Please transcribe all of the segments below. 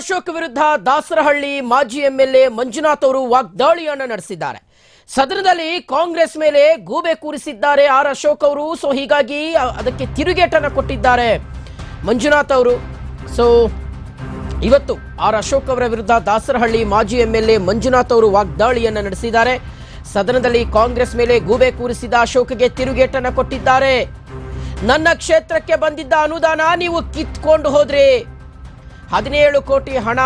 ಅಶೋಕ್ ವಿರುದ್ಧ ದಾಸರಹಳ್ಳಿ ಮಾಜಿ ಎಂಎಲ್ಎ ಮಂಜುನಾಥ್ ಅವರು ವಾಗ್ದಾಳಿಯನ್ನು ನಡೆಸಿದ್ದಾರೆ. ಸದನದಲ್ಲಿ ಕಾಂಗ್ರೆಸ್ ಮೇಲೆ ಗೂಬೆ ಕೂರಿಸಿದ್ದಾರೆ ಆರ್ ಅಶೋಕ್ ಅವರು. ಸೊ ಹೀಗಾಗಿ ಅದಕ್ಕೆ ತಿರುಗೇಟನ್ನ ಕೊಟ್ಟಿದ್ದಾರೆ ಮಂಜುನಾಥ್ ಅವರು. ಸೊ ಇವತ್ತು ಆರ್ ಅಶೋಕ್ ಅವರ ವಿರುದ್ಧ ದಾಸರಹಳ್ಳಿ ಮಾಜಿ ಎಂಎಲ್ಎ ಮಂಜುನಾಥ್ ಅವರು ವಾಗ್ದಾಳಿಯನ್ನ ನಡೆಸಿದ್ದಾರೆ. ಸದನದಲ್ಲಿ ಕಾಂಗ್ರೆಸ್ ಮೇಲೆ ಗೂಬೆ ಕೂರಿಸಿದ ಅಶೋಕ್ಗೆ ತಿರುಗೇಟನ್ನ ಕೊಟ್ಟಿದ್ದಾರೆ. ನನ್ನ ಕ್ಷೇತ್ರಕ್ಕೆ ಬಂದಿದ್ದ ಅನುದಾನ ನೀವು ಕಿತ್ಕೊಂಡು ಹೋದ್ರಿ ಹದಿನೇಳು ಕೋಟಿ ಹಣ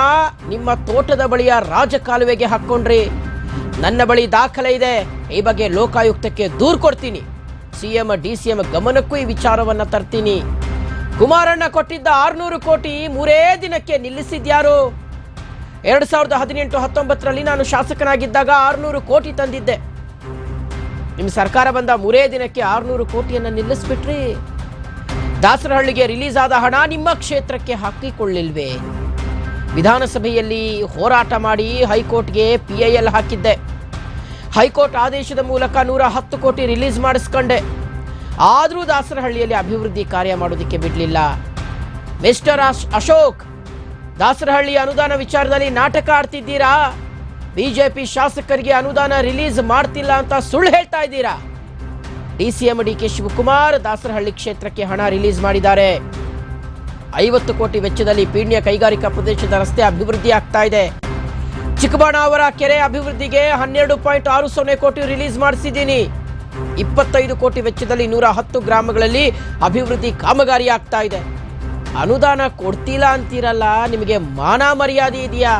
ನಿಮ್ಮ ತೋಟದ ಬಳಿಯ ರಾಜಕಾಲುವೆಗೆ ಹಾಕ್ಕೊಂಡ್ರಿ. ನನ್ನ ಬಳಿ ದಾಖಲೆ ಇದೆ. ಈ ಬಗ್ಗೆ ಲೋಕಾಯುಕ್ತಕ್ಕೆ ದೂರು ಕೊಡ್ತೀನಿ. ಸಿಎಂ, ಡಿಸಿಎಂ ಗಮನಕ್ಕೂ ಈ ವಿಚಾರವನ್ನ ತರ್ತೀನಿ. ಕುಮಾರಣ್ಣ ಕೊಟ್ಟಿದ್ದ ಆರ್ನೂರು ಕೋಟಿ ಮೂರೇ ದಿನಕ್ಕೆ ನಿಲ್ಲಿಸಿದ್ಯಾರು? ಎರಡು ಸಾವಿರದ ಹದಿನೆಂಟು ಹತ್ತೊಂಬತ್ತರಲ್ಲಿ ನಾನು ಶಾಸಕನಾಗಿದ್ದಾಗ ಆರ್ನೂರು ಕೋಟಿ ತಂದಿದ್ದೆ. ನಿಮ್ಮ ಸರ್ಕಾರ ಬಂದ ಮೂರೇ ದಿನಕ್ಕೆ ಆರ್ನೂರು ಕೋಟಿಯನ್ನ ನಿಲ್ಲಿಸ್ಬಿಟ್ರಿ. ದಾಸರಹಳ್ಳಿಗೆ ರಿಲೀಸ್ ಆದ ಹಣ ನಿಮ್ಮ ಕ್ಷೇತ್ರಕ್ಕೆ ಹಾಕಿಕೊಳ್ಳಿಲ್ವೇ? ವಿಧಾನಸಭೆಯಲ್ಲಿ ಹೋರಾಟ ಮಾಡಿ ಹೈಕೋರ್ಟ್ಗೆ ಪಿ ಐ ಎಲ್ ಹಾಕಿದ್ದೆ. ಹೈಕೋರ್ಟ್ ಆದೇಶದ ಮೂಲಕ ನೂರ ಹತ್ತು ಕೋಟಿ ರಿಲೀಸ್ ಮಾಡಿಸ್ಕೊಂಡೆ. ಆದರೂ ದಾಸರಹಳ್ಳಿಯಲ್ಲಿ ಅಭಿವೃದ್ಧಿ ಕಾರ್ಯ ಮಾಡೋದಕ್ಕೆ ಬಿಡಲಿಲ್ಲ. ಮಿಸ್ಟರ್ ಅಶ್- ಅಶೋಕ್ ದಾಸರಹಳ್ಳಿ ಅನುದಾನ ವಿಚಾರದಲ್ಲಿ ನಾಟಕ ಆಡ್ತಿದ್ದೀರಾ? ಬಿಜೆಪಿ ಶಾಸಕರಿಗೆ ಅನುದಾನ ರಿಲೀಸ್ ಮಾಡ್ತಿಲ್ಲ ಅಂತ ಸುಳ್ಳು ಹೇಳ್ತಾ ಇದ್ದೀರಾ? DCM D K Shivakumar Dasarahalli ಕ್ಷೇತ್ರಕ್ಕೆ ಹಣ ರಿಲೀಸ್ ಮಾಡಿದ್ದಾರೆ. ಐವತ್ತು ಕೋಟಿ ವೆಚ್ಚದಲ್ಲಿ ಪೀಣ್ಯ ಕೈಗಾರಿಕಾ ಪ್ರದೇಶದ ರಸ್ತೆ ಅಭಿವೃದ್ಧಿ ಆಗ್ತಾ ಇದೆ. ಚಿಕ್ಕಬಾಣಾವರ ಕೆರೆ ಅಭಿವೃದ್ಧಿಗೆ ಹನ್ನೆರಡು ಪಾಯಿಂಟ್ ಆರು ಸೊನ್ನೆ ಕೋಟಿ ರಿಲೀಸ್ ಮಾಡಿಸಿದ್ದೀನಿ. ಇಪ್ಪತ್ತೈದು ಕೋಟಿ ವೆಚ್ಚದಲ್ಲಿ ನೂರ ಹತ್ತು ಗ್ರಾಮಗಳಲ್ಲಿ ಅಭಿವೃದ್ಧಿ ಕಾಮಗಾರಿ ಆಗ್ತಾ ಇದೆ. ಅನುದಾನ ಕೊಡ್ತಿಲ್ಲ ಅಂತೀರಲ್ಲ, ನಿಮಗೆ ಮಾನ ಮರ್ಯಾದೆ ಇದೆಯಾ?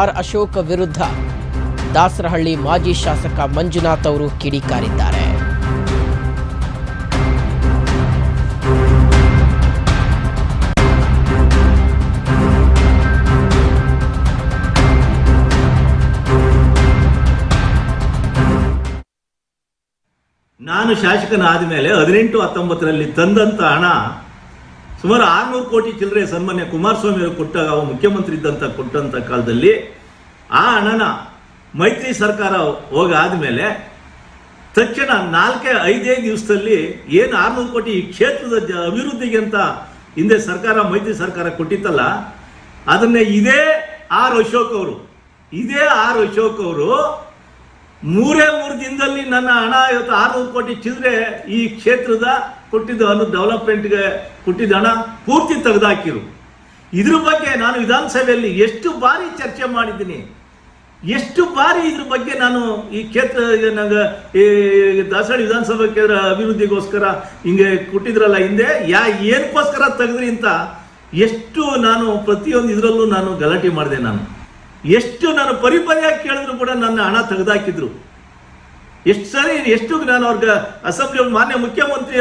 ಆರ್ ಅಶೋಕ ವಿರುದ್ಧ ದಾಸರಹಳ್ಳಿ ಮಾಜಿ ಶಾಸಕ ಮಂಜುನಾಥ್ ಅವರು ಕಿಡಿಕಾರಿದ್ದಾರೆ. ನಾನು ಶಾಸಕನಾದ ಮೇಲೆ ಹದಿನೆಂಟು ಹತ್ತೊಂಬತ್ತರಲ್ಲಿ ತಂದಂತ ಹಣ ಸುಮಾರು ಆರ್ನೂರು ಕೋಟಿ ಚಿಲ್ಲರೆ ಸನ್ಮಾನ್ಯ ಕುಮಾರಸ್ವಾಮಿ ಅವರು ಕೊಟ್ಟಾಗ, ಅವರು ಮುಖ್ಯಮಂತ್ರಿ ಇದ್ದಂತ ಕೊಟ್ಟಂತ ಕಾಲದಲ್ಲಿ ಆ ಹಣನ ಮೈತ್ರಿ ಸರ್ಕಾರ ಹೋಗಾದ್ಮೇಲೆ ತಕ್ಷಣ ನಾಲ್ಕೇ ಐದೇ ದಿವಸದಲ್ಲಿ ಏನು ಆರ್ನೂರು ಕೋಟಿ ಈ ಕ್ಷೇತ್ರದ ಜ- ಅಭಿವೃದ್ಧಿಗೆ ಅಂತ ಹಿಂದೆ ಸರ್ಕಾರ, ಮೈತ್ರಿ ಸರ್ಕಾರ ಕೊಟ್ಟಿತ್ತಲ್ಲ, ಅದನ್ನೇ ಇದೇ ಆರ್ ಅಶೋಕ್ ಅವರು, ಇದೇ ಆರ್ ಅಶೋಕ್ ಅವರು ಮೂರೇ ಮೂರು ದಿನದಲ್ಲಿ ನನ್ನ ಹಣ ಇವತ್ತು ಆರ್ನೂರು ಕೋಟಿ ಚಿಲ್ಲರೆ ಈ ಕ್ಷೇತ್ರದ ಕೊಟ್ಟಿದ್ದ ಅನು ಡೆವಲಪ್ಮೆಂಟ್ಗೆ ಕೊಟ್ಟಿದ್ದ ಹಣ ಪೂರ್ತಿ ತೆಗೆದಾಕಿರು. ಇದ್ರ ಬಗ್ಗೆ ನಾನು ವಿಧಾನಸಭೆಯಲ್ಲಿ ಎಷ್ಟು ಬಾರಿ ಚರ್ಚೆ ಮಾಡಿದ್ದೀನಿ. ಎಷ್ಟು ಬಾರಿ ಇದ್ರ ಬಗ್ಗೆ ನಾನು ಈ ಕ್ಷೇತ್ರ ನಂಗೆ ಈ ವಿಧಾನಸಭಾ ಕೇಂದ್ರ ಅಭಿವೃದ್ಧಿಗೋಸ್ಕರ ಹಿಂಗೆ ಕೊಟ್ಟಿದ್ರಲ್ಲ ಹಿಂದೆ, ಯಾ ಏನಕ್ಕೋಸ್ಕರ ತೆಗೆದ್ರಿ ಅಂತ ಎಷ್ಟು ನಾನು ಪ್ರತಿಯೊಂದು ಇದರಲ್ಲೂ ನಾನು ಗಲಾಟೆ ಮಾಡಿದೆ ನಾನು. ಎಷ್ಟು ನಾನು ಪರಿಪರಿಯಾಗಿ ಕೇಳಿದ್ರು ಕೂಡ ನನ್ನ ಹಣ ತೆಗೆದಾಕಿದ್ರು. ಎಷ್ಟು ಸರಿ, ಎಷ್ಟು ನಾನು ಅವ್ರಿಗೆ ಅಸೆಂಬ್ಲಿ ಮಾನ್ಯ ಮುಖ್ಯಮಂತ್ರಿ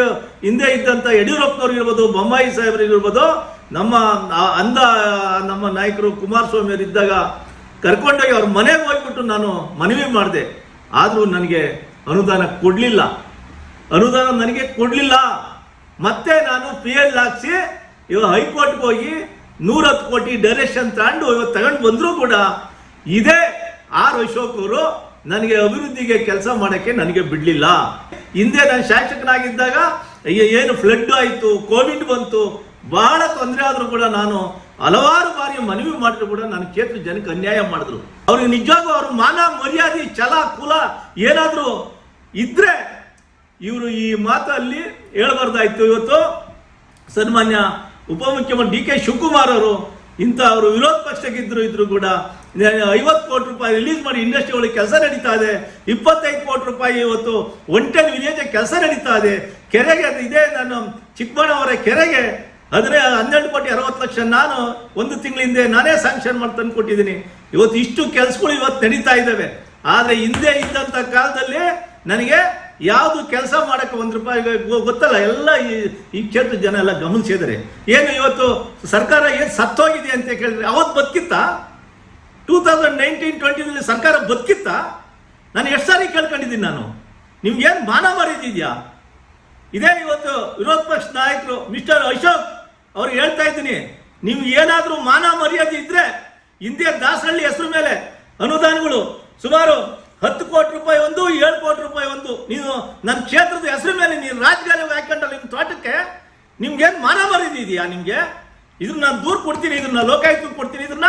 ಹಿಂದೆ ಇದ್ದಂತ ಯಡಿಯೂರಪ್ಪನವ್ರು ಇರ್ಬೋದು, ಬೊಮ್ಮಾಯಿ ಸಾಹೇಬ್ರಿಗಿರ್ಬೋದು ನಮ್ಮ ಅಂದ, ನಮ್ಮ ನಾಯಕರು ಕುಮಾರಸ್ವಾಮಿ ಅವರು ಇದ್ದಾಗ ಕರ್ಕೊಂಡೋಗಿ ಅವ್ರ ಮನೆಗೆ ಹೋಗ್ಬಿಟ್ಟು ನಾನು ಮನವಿ ಮಾಡಿದೆ. ಆದರೂ ನನಗೆ ಅನುದಾನ ಕೊಡಲಿಲ್ಲ. ಅನುದಾನ ನನಗೆ ಕೊಡಲಿಲ್ಲ. ಮತ್ತೆ ನಾನು ಪಿ ಎಲ್ ಹಾಕ್ಸಿ ಇವಾಗ ಹೈಕೋರ್ಟ್ಗೆ ಹೋಗಿ ನೂರತ್ತು ಕೋಟಿ ಡೈರೆಕ್ಷನ್ ತಗೊಂಡು ಇವತ್ತು ತಗೊಂಡು ಬಂದರೂ ಕೂಡ ಇದೇ ಆರ್ ಅಶೋಕ್ ಅವರು ನನಗೆ ಅಭಿವೃದ್ಧಿಗೆ ಕೆಲಸ ಮಾಡೋಕ್ಕೆ ನನಗೆ ಬಿಡಲಿಲ್ಲ. ಹಿಂದೆ ನಾನು ಶಾಸಕನಾಗಿದ್ದಾಗ ಏನು ಫ್ಲಡ್ ಆಯಿತು ಕೋವಿಡ್ ಬಂತು, ಬಹಳ ತೊಂದರೆ ಆದರೂ ಕೂಡ ನಾನು ಹಲವಾರು ಬಾರಿ ಮನವಿ ಮಾಡಿದ್ರು ಕೂಡ ನನ್ನ ಕ್ಷೇತ್ರ ಜನಕ್ಕೆ ಅನ್ಯಾಯ ಮಾಡಿದ್ರು. ಅವ್ರಿಗೆ ನಿಜವಾಗೂ ಅವ್ರ ಮಾನ, ಮರ್ಯಾದೆ, ಛಲ, ಕುಲ ಏನಾದರೂ ಇದ್ರೆ ಇವರು ಈ ಮಾತಲ್ಲಿ ಹೇಳ್ಬಾರ್ದಾಯ್ತು ಇವತ್ತು. ಸನ್ಮಾನ್ಯ ಉಪಮುಖ್ಯಮಂತ್ರಿ ಡಿ ಕೆ ಶಿವಕುಮಾರ್ ಅವರು ಇಂಥ ಅವರು ವಿರೋಧ ಪಕ್ಷಕ್ಕಿದ್ರು ಇದ್ರು ಕೂಡ ಐವತ್ತು ಕೋಟಿ ರೂಪಾಯಿ ರಿಲೀಸ್ ಮಾಡಿ ಇಂಡಸ್ಟ್ರಿ ಒಳಗೆ ಕೆಲಸ ನಡೀತಾ ಇದೆ. ಇಪ್ಪತ್ತೈದು ಕೋಟಿ ರೂಪಾಯಿ ಇವತ್ತು ಒಂಟೆನ್ ವಿಲೇಜ್ ಕೆಲಸ ನಡೀತಾ ಇದೆ. ಕೆರೆಗೆ ಅದು ಇದೆ, ನಾನು ಚಿಕ್ಕಮಣ್ಣವರ ಕೆರೆಗೆ. ಆದರೆ ಹನ್ನೆರಡು ಕೋಟಿ ಅರವತ್ತು ಲಕ್ಷ ನಾನು ಒಂದು ತಿಂಗಳ ಹಿಂದೆ ನಾನೇ ಸ್ಯಾಂಕ್ಷನ್ ಮಾಡಿ ತಂದು ಕೊಟ್ಟಿದ್ದೀನಿ ಇವತ್ತು ಇಷ್ಟು ಕೆಲಸಗಳು ಇವತ್ತು ನಡೀತಾ ಇದ್ದಾವೆ. ಆದರೆ ಹಿಂದೆ ಇದ್ದಂಥ ಕಾಲದಲ್ಲಿ ನನಗೆ ಯಾವುದು ಕೆಲಸ ಮಾಡಕ್ಕೆ ಒಂದು ರೂಪಾಯಿ ಗೊತ್ತಲ್ಲ, ಎಲ್ಲ ಈ ಈ ಕ್ಷೇತ್ರದ ಜನ ಎಲ್ಲ ಗಮನಿಸಿದರೆ ಏನು ಇವತ್ತು ಸರ್ಕಾರ ಏನು ಸತ್ತೋಗಿದೆ ಅಂತ ಕೇಳಿದ್ರೆ ಅವತ್ತು ಬದುಕಿತ್ತ? ಟೂ ತೌಸಂಡ್ ನೈನ್ಟೀನ್ ಟ್ವೆಂಟಿನಲ್ಲಿ ಸರ್ಕಾರ ಬದುಕಿತ್ತ? ನಾನು ಎಷ್ಟು ಸಾರಿ ಕೇಳ್ಕೊಂಡಿದ್ದೀನಿ ನಾನು. ನಿಮ್ಗೇನು ಮಾನ ಮಾಡಿದ್ದೀಯಾ ಇದೇ ಇವತ್ತು ವಿರೋಧ ಪಕ್ಷ ನಾಯಕರು ಮಿಸ್ಟರ್ ಅಶೋಕ್ ಅವ್ರು ಹೇಳ್ತಾ ಇದ್ದೀನಿ, ನೀವು ಏನಾದರೂ ಮಾನ ಮರ್ಯಾದೆ ಇದ್ರೆ, ಹಿಂದೆ ದಾಸಹಳ್ಳಿ ಹೆಸರು ಮೇಲೆ ಅನುದಾನಗಳು ಸುಮಾರು ಹತ್ತು ಕೋಟಿ ರೂಪಾಯಿ ಒಂದು, ಏಳು ಕೋಟಿ ರೂಪಾಯಿ ಒಂದು. ನೀವು ನನ್ನ ಕ್ಷೇತ್ರದ ಹೆಸರು ಮೇಲೆ ನೀವು ರಾಜಕಾರಣ ಹಾಕೊಂಡಲ್ಲ ನಿಮ್ಮ ತೋಟಕ್ಕೆ ನಿಮ್ಗೇನು ಮಾನ ಮರ್ಯಾದೆ ಇದೆಯಾ ನಿಮಗೆ? ಇದನ್ನ ನಾನು ದೂರು ಕೊಡ್ತೀನಿ, ಇದನ್ನ ಲೋಕಾಯುಕ್ತ ಕೊಡ್ತೀನಿ, ಇದನ್ನ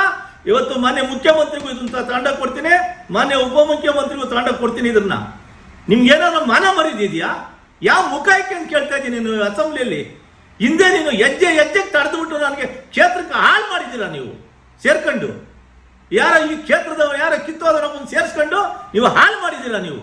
ಇವತ್ತು ಮಾನ್ಯ ಮುಖ್ಯಮಂತ್ರಿಗೂ ಇದನ್ನ ತಾಂಡ ಕೊಡ್ತೀನಿ, ಮಾನ್ಯ ಉಪಮುಖ್ಯಮಂತ್ರಿಗೂ ತಾಂಡ ಕೊಡ್ತೀನಿ ಇದನ್ನ. ನಿಮ್ಗೆ ಏನಾದ್ರು ಮಾನ ಮರಿದಿದೆಯಾ ಯಾವ ಮುಖ ಅಂತ ಕೇಳ್ತಾ ಇದ್ದೀನಿ ನೀನು ಅಸೆಂಬ್ಲಿಯಲ್ಲಿ. ಹಿಂದೆ ನೀನು ಹೆಜ್ಜೆ, ಹೆಜ್ಜೆಗೆ ತಡೆದ್ಬಿಟ್ಟು ನನಗೆ ಕ್ಷೇತ್ರಕ್ಕೆ ಹಾಳು ಮಾಡಿದ್ದೀರಾ ನೀವು? ಸೇರ್ಕೊಂಡು. ಯಾರ ಈ ಕ್ಷೇತ್ರದವರು ಯಾರ ಕಿತ್ತೋದ ನಮ್ಮನ್ನು ಸೇರಿಸ್ಕೊಂಡು ನೀವು ಹಾಳು ಮಾಡಿದ್ದೀರಾ ನೀವು?